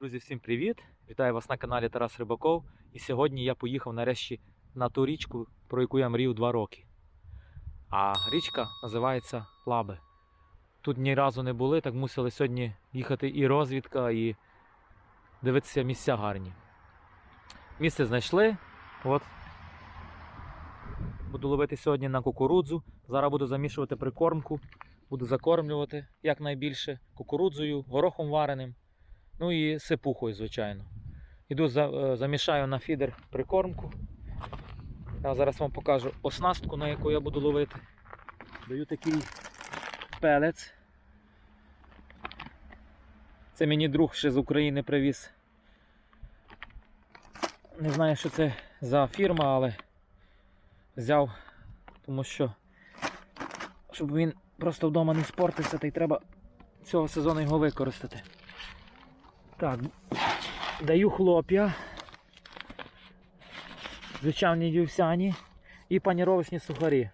Друзі, всім привіт! Вітаю вас на каналі Тарас Рибаков. І сьогодні я поїхав нарешті на ту річку, про яку я мрію два роки. А річка називається Лаби. Тут ні разу не були, так мусили сьогодні їхати і розвідка, і дивитися місця гарні. Місце знайшли. От. Буду ловити сьогодні на кукурудзу. Зараз буду замішувати прикормку, буду закормлювати якнайбільше кукурудзою, горохом вареним. Ну і сипухою, звичайно. Іду е, замішаю на фідер прикормку. Я зараз вам покажу оснастку, на яку я буду ловити. Даю такий пелець. Це мені друг ще з України привіз. Не знаю, що це за фірма, але взяв, тому що щоб він просто вдома не спортився, та й треба цього сезону його використати. Так, даю хлоп'я, звичайні вівсяні і паніровочні сухарі.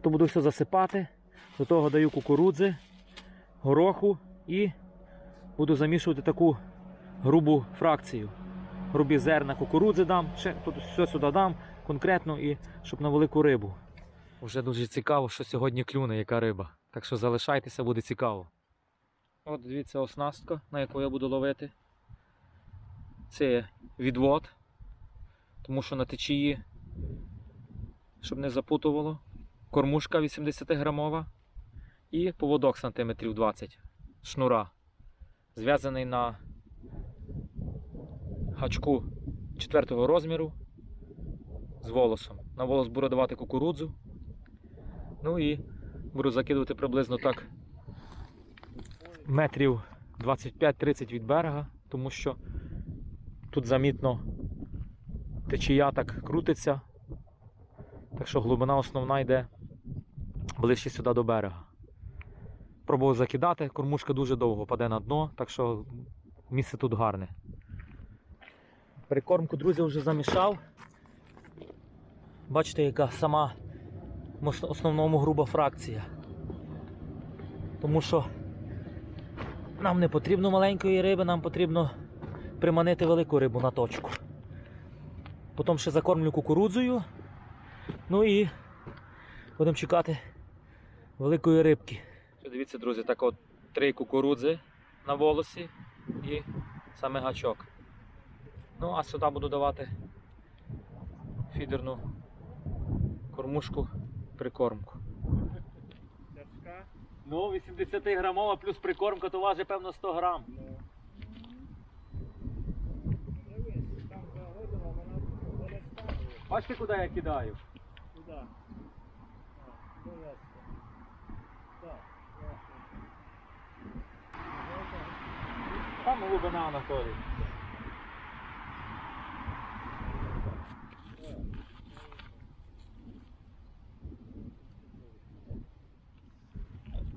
То буду все засипати. До того даю кукурудзи, гороху і буду замішувати таку грубу фракцію. Грубі зерна кукурудзи дам, ще тут все сюди дам конкретно і щоб на велику рибу. Уже дуже цікаво, що сьогодні клюне, яка риба. Так що залишайтеся, буде цікаво. От дивіться оснастка, на яку я буду ловити. Це відвод, тому що на течії, щоб не запутувало. Кормушка 80 грамова і поводок сантиметрів 20 шнура. Зв'язаний на гачку 4 розміру з волосом. На волос буду давати кукурудзу. Ну і буду закидувати приблизно так метрів 25-30 від берега, тому що тут замітно течія так крутиться, так що глибина основна йде ближче сюди до берега. Пробував закидати, кормушка дуже довго паде на дно, так що місце тут гарне. Прикормку, друзі, вже замішав. Бачите, яка сама в основному груба фракція. Тому що нам не потрібно маленької риби, нам потрібно приманити велику рибу на точку. Потім ще закормлю кукурудзою. Ну і будемо чекати великої рибки. Дивіться, друзі, так от три кукурудзи на волосі і саме гачок. Ну, а сюди буду давати фідерну кормушку прикормку. Ну, 80 грамова плюс прикормка, то важить певно 100 грам. Бачите, куди я кидаю? Куди? Там глибина Анатолій.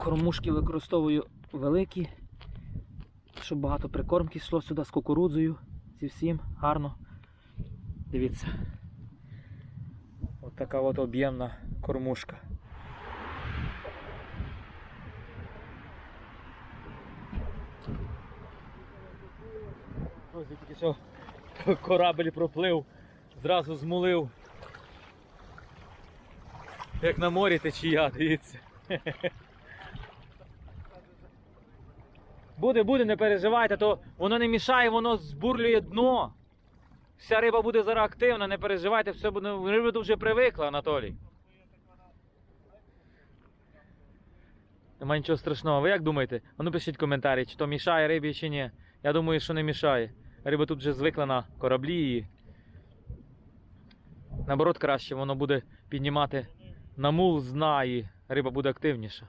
Кормушки використовую великі, щоб багато прикормки йшло сюди з кукурудзою, зі всім гарно. Дивіться. Ось така от об'ємна кормушка. Ось тільки що корабель проплив, зразу змулив. Як на морі течія, дивіться. Буде, буде, не переживайте, то воно не мішає, воно збурлює дно. Вся риба буде зараз активна, не переживайте, все буде. Риба тут вже привикла, Анатолій. Нема нічого страшного. Ви як думаєте? А ну пишіть коментарі, чи то мішає рибі, чи ні. Я думаю, що не мішає. Риба тут вже звикла на кораблі і. Наоборот, краще воно буде піднімати на мул з дна і риба буде активніша.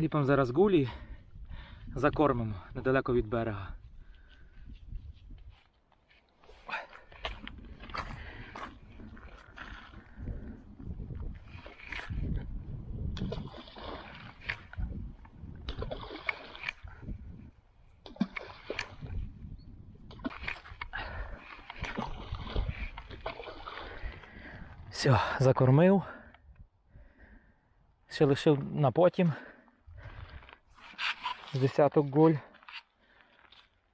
Ліпимо зараз гулі, закормимо недалеко від берега. Все, закормив. Ще лишив на потім. З десяток голь.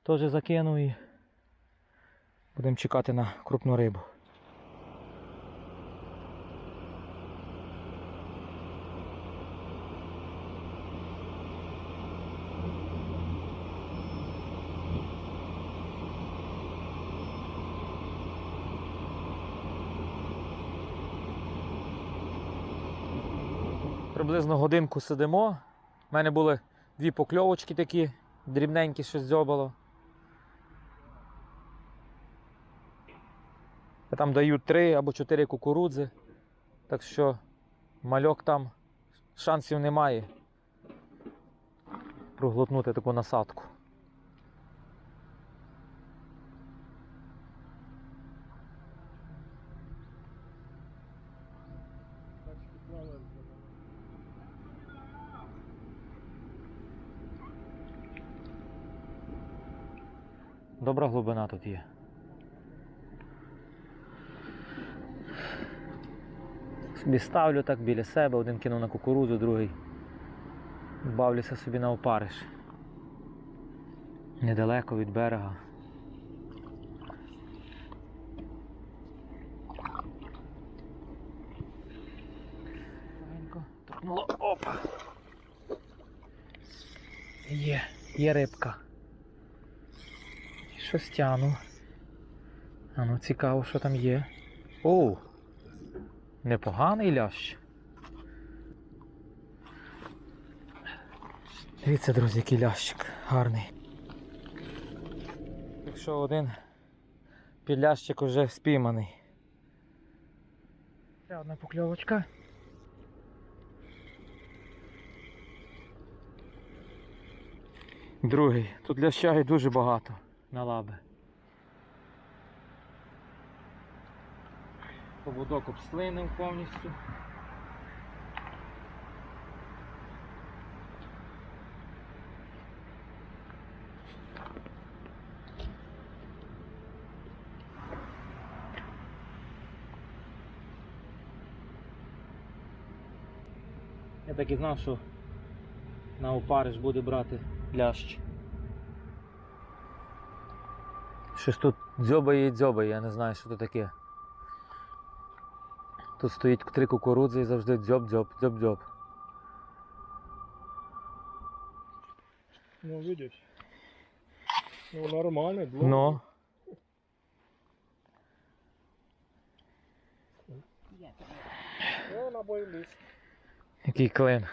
Теж закину і будемо чекати на крупну рибу. Приблизно годинку сидимо. У мене були дві покльовочки такі, дрібненькі, щось дзьобало. Там дають три або чотири кукурудзи. Так що мальок там шансів немає проглотнути таку насадку. Добра глибина тут є. Собі ставлю так біля себе, один кинув на кукурудзу, другий бавлюся собі на опариш. Недалеко від берега. Торкнуло. Опа. Є, є рибка. Щось тяну. А ну цікаво, що там є. Оу! Непоганий лящ. Дивіться, друзі, який лящик гарний. Якщо один підлящик уже спійманий. Ще одна покльовочка. Другий. Тут ляща і дуже багато на лаби. Поводок обслинив повністю. Я так і знав, що на опариш буде брати лящ. Щось тут дзьобає і дзьобає, я не знаю, що це таке. Тут стоїть три кукурудзи і завжди дзьоб-дзьоб, дзьоб-дзьоб. Ну, видиш. Ну, нормально, блок. Ну, Ну, на бойлист. який клин.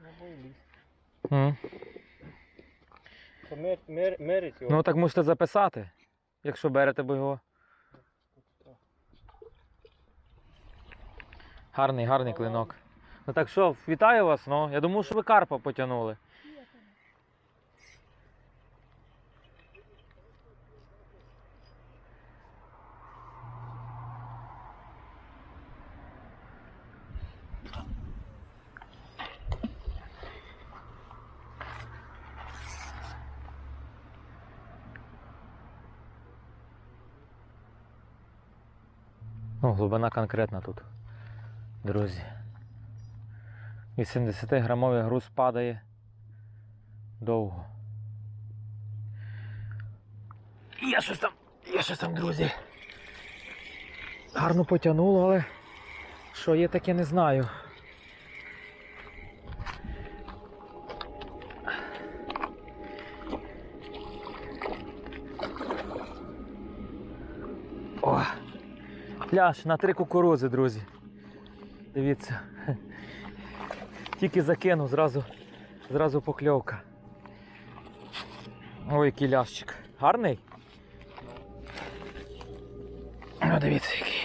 На бойлист. М. Це мер, мер, мерить його. Ну так мусите записати, якщо берете бо його. Гарний, гарний клинок. Ну так що, вітаю вас, ну. Я думав, що ви карпа потягнули. Ну, глибина конкретна тут, друзі. 80 грамовий груз падає довго. Є щось там, є щось там, друзі. Гарно потягнуло, але що є таке, не знаю. Ляш на три кукурузи, друзі. Дивіться. Тільки закинув, зразу, зразу покльовка. Ой, який лящик. Гарний? Ну, дивіться який.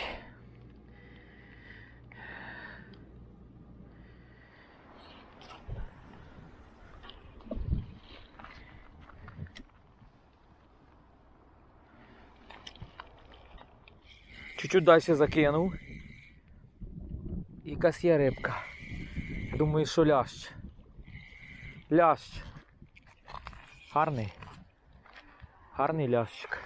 Чуть-чуть далі закинув. Якась є рибка. Думаю, що лящ. Лящ. Гарний. Гарний лящик.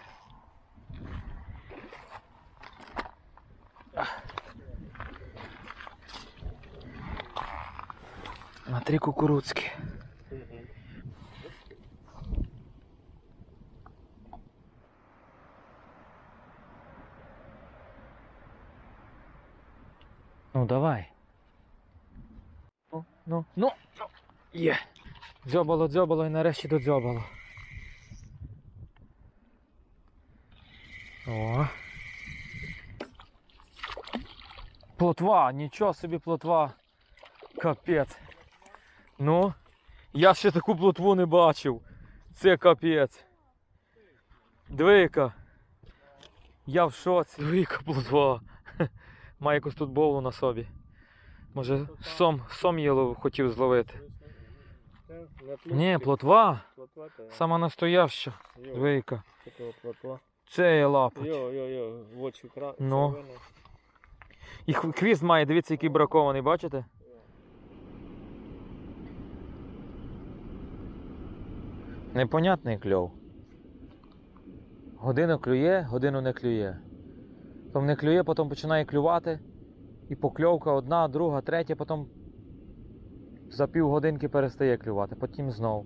Три кукурудзки. Давай. Ну, ну, ну. Є. Дзьобало, дзьобало і нарешті додзьобало. О. Плотва, нічого собі плотва. Капець. Ну, я ще таку плотву не бачив. Це капець. Двійка. Я в шоці. Двійка плотва. Має якусь тут бовлу на собі. Може, сом, сом єло хотів зловити. Ні, плотва. Сама настояща. Двійка. Це є лапоть. Ну. І хв- хвіст має, дивіться, який бракований, бачите? Непонятний кльов. Годину клює, годину не клює. Потім не клює, потім починає клювати. І покльовка одна, друга, третя, потім за півгодинки перестає клювати, потім знов.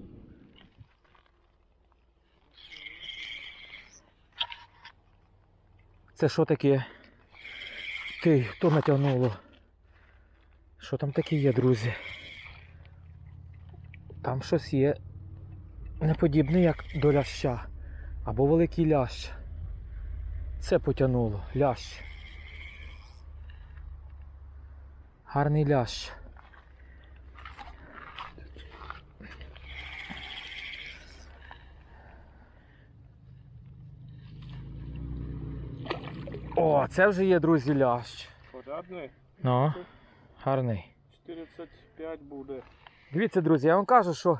Це що таке? Ти, хто натягнуло? Що там таке є, друзі? Там щось є неподібне, як до ляща. Або великий лящ. Це потягнуло, лящ. Гарний лящ. О, це вже є, друзі, лящ. Порядний. Ну, гарний. 45 буде. Дивіться, друзі, я вам кажу, що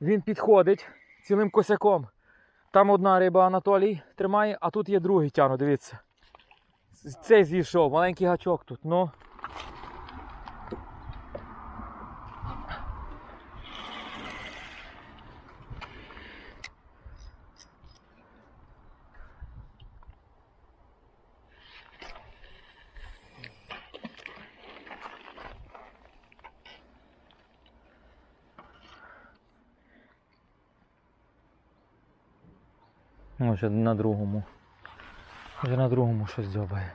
він підходить цілим косяком. Там одна риба Анатолій тримає, а тут є другий тяну, дивіться. Цей зійшов, маленький гачок тут. Ну. Може на другому. Вже на другому щось дзьобає.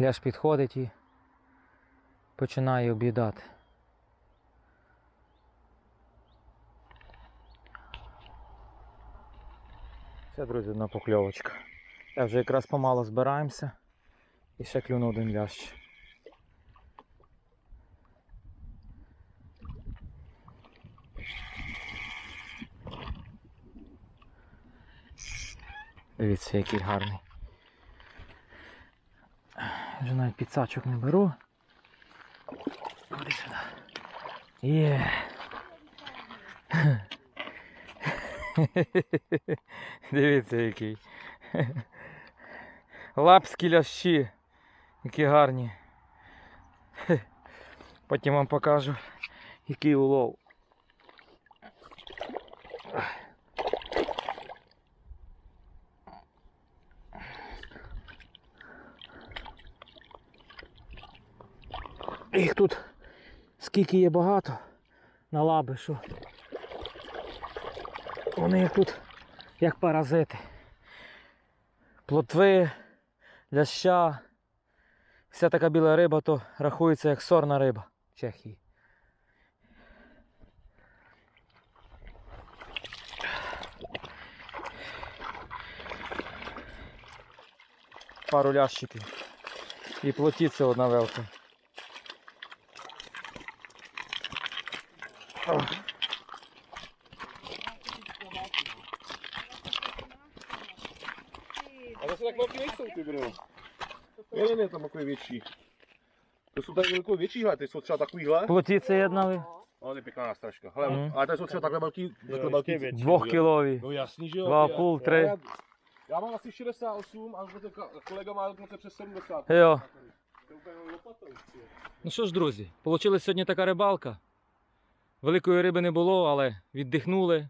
Ляж підходить і починає об'їдати. Це, друзі, одна покльовочка. Я вже якраз помало збираємося. І ще клюнув один лящ. Дивіться, який гарний. Вже навіть підсачок не беру. Ходи сюди. Є. Дивіться який. Лапські лящі. Які гарні. Потім вам покажу, який улов. Їх тут скільки є багато на лаби, що вони як тут як паразити. Плотви, ляща. Вся така біла риба, то рахується як сорна риба в Чехії. Пару лящиків. І плотіться одна велка. A zase tak velký nejsou ty bro. Jeden je tam takový větší. To jsou tady velkou většíhle, ty jsou třeba takovýhle. Плотіться єднали. Ale to je pěkná nástražka. Hele, Mhm. ale tady jsou třeba takhle velký, takhle velký. Двохкілові. No jasný, že jo. Dva ty- půl, tři. Já, já mám asi 68 a ten ka- kolega má dokonce přes 70. Йо. To je úplně lopatou. ty. Ну що ж, друзі, получилась сьогодні така рибалка. Великої риби не було, але віддихнули,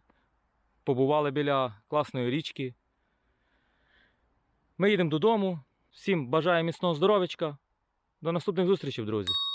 побували біля класної річки. Ми їдемо додому. Всім бажаю міцного здоров'ячка. До наступних зустрічей, друзі.